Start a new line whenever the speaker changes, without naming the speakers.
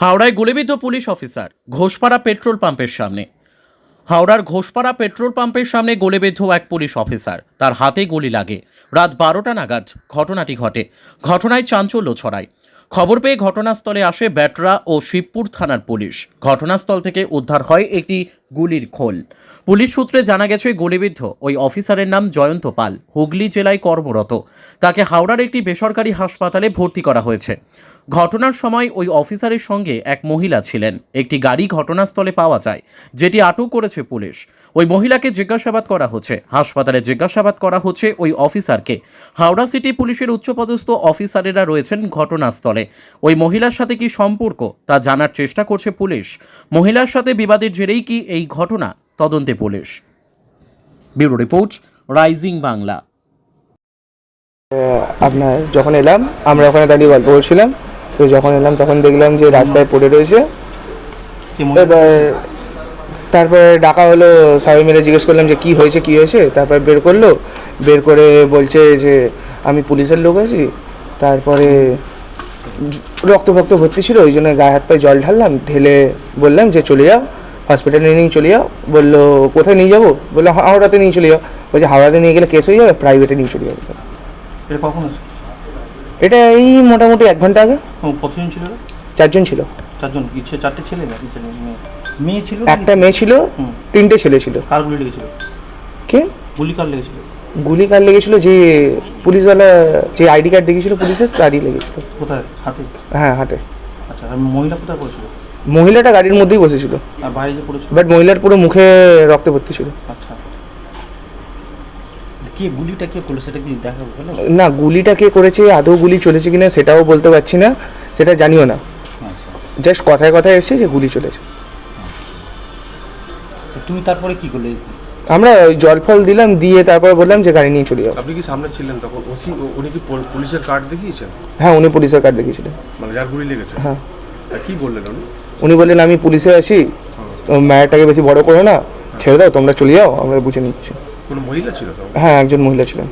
হাওড়ায় গুলিবিদ্ধ police officer, Ghoshpara petrol পাম্পের সামনে। হাওড়ার ঘোষপাড়া পেট্রোল পাম্পের সামনে গুলিবিদ্ধ এক পুলিশ অফিসার। তার হাতে গুলি লাগে। রাত বারোটা নাগাদ ঘটনাটি ঘটে। ঘটনায় চাঞ্চল্য ছড়ায়। খবর পেয়ে ঘটনাস্থলে আসে ব্যাটরা ও শিবপুর থানার পুলিশ। ঘটনাস্থল থেকে উদ্ধার হয় একটি গুলির খোল। পুলিশ সূত্রে জানা গেছে, গুলিবিদ্ধ ওই অফিসারের নাম জয়ন্ত পাল। হুগলি জেলায় কর্মরত। তাকে হাওড়ার একটি বেসরকারি হাসপাতালে ভর্তি করা হয়েছে। ঘটনার সময় ওই অফিসারের সঙ্গে এক মহিলা ছিলেন। একটি গাড়ি ঘটনাস্থলে পাওয়া যায়, যেটি আটক করেছে পুলিশ। ওই মহিলাকে জিজ্ঞাসাবাদ করা হচ্ছে। হাসপাতালে জিজ্ঞাসাবাদ করা হচ্ছে ওই অফিসারকে। হাওড়া সিটি পুলিশের উচ্চপদস্থ অফিসারেরা রয়েছেন ঘটনাস্থলে। ওই মহিলার সাথে কি সম্পর্ক, তা জানার চেষ্টা করছে পুলিশ। মহিলার সাথে বিবাদের জেরেই কি এই ঘটনা তদন্তে police. Bureau report Rising Bangla.
আপনার যখন এলাম আমরা ওখানে দাঁড়িয়ে গল্প করছিলাম। তো যখন এলাম তখন দেখলাম যে রাস্তায় পড়ে রয়েছে। এবার তারপরে ডাকা হলো সবাই মিলে জিজ্ঞেস করলাম যে কি হয়েছে কি হয়েছে? তারপর বের করল। বের করে বলছে যে আমি পুলিশের লোক আছি। তারপরে রক্ত ফক্ত ভর্তি ছিল ওই জন্য গায়ে হাত পায়ে জল ঢাললাম ঢেলে বললাম যে চলে যাও। হসপিটালে নিয়ে চলে যাও। বলল কোথায় নিয়ে যাব? বলল হাওড়াতে নিয়ে চলে যাও। বলছে হাওড়াতে নিয়ে গেলে কেস হয়ে যাবে প্রাইভেটে নিয়ে চলে যাব।
এটা কখন
এটা এই মোটামুটি এক ঘণ্টা আগে।
কতজন ছিল
চারজন ছিল।
চারজন? কি ছে- চারটে ছেলে নাকি মেয়ে। ছিল
একটা মেয়ে ছিল তিনটে ছেলে ছিল।
কার গুলি লেগেছিল?
কে?
গুলি কার লেগেছিল?
গুলি কার লেগেছিল? যে পুলিশওয়ালা যে আইডি কার্ড দেখিয়েছিল পুলিশের তারই লেগেছিল।
কোথায়? হাতে?
হ্যাঁ হাতে।
আচ্ছা মহিলা কোথায় পড়েছিল?
মহিলাটা গাড়ির মধ্যেই বসেছিল।
আর বাইরে যে পড়েছিল?
বাট মহিলার পুরো মুখে রক্ত ভর্তি ছিল।
আচ্ছা। কে গুলিটা কে করল সেটা কি দেখা গেল
না গুলিটা কে করেছে আদৌ গুলি চলেছে কিনা সেটাও বলতে পারছি না সেটা জানিও না।
আচ্ছা।
জাস্ট কথায় কথায় এসেছে যে গুলি চলেছে।
তুমি তারপরে কি করলে?
আমরা ওই জল ফল দিলাম দিয়ে তারপর বললাম যে গাড়ি নিয়ে চলে যাও
আপনি কি সামনে ছিলেন তখন? ওসি উনি কি পুলিশের কার্ড দেখিয়েছেন?
হ্যাঁ উনি পুলিশের কার্ড দেখিয়েছিলেন।
মানে যার গুলি লেগেছে?
হ্যাঁ।
আর কি বললেন উনি?
উনি বললেন আমি পুলিশে আছি ম্যাটারটাকে বেশি বড় করে না ছেড়ে দাও তোমরা চলে যাও আমরা বুঝে নিচ্ছি। হ্যাঁ একজন মহিলা ছিলেন।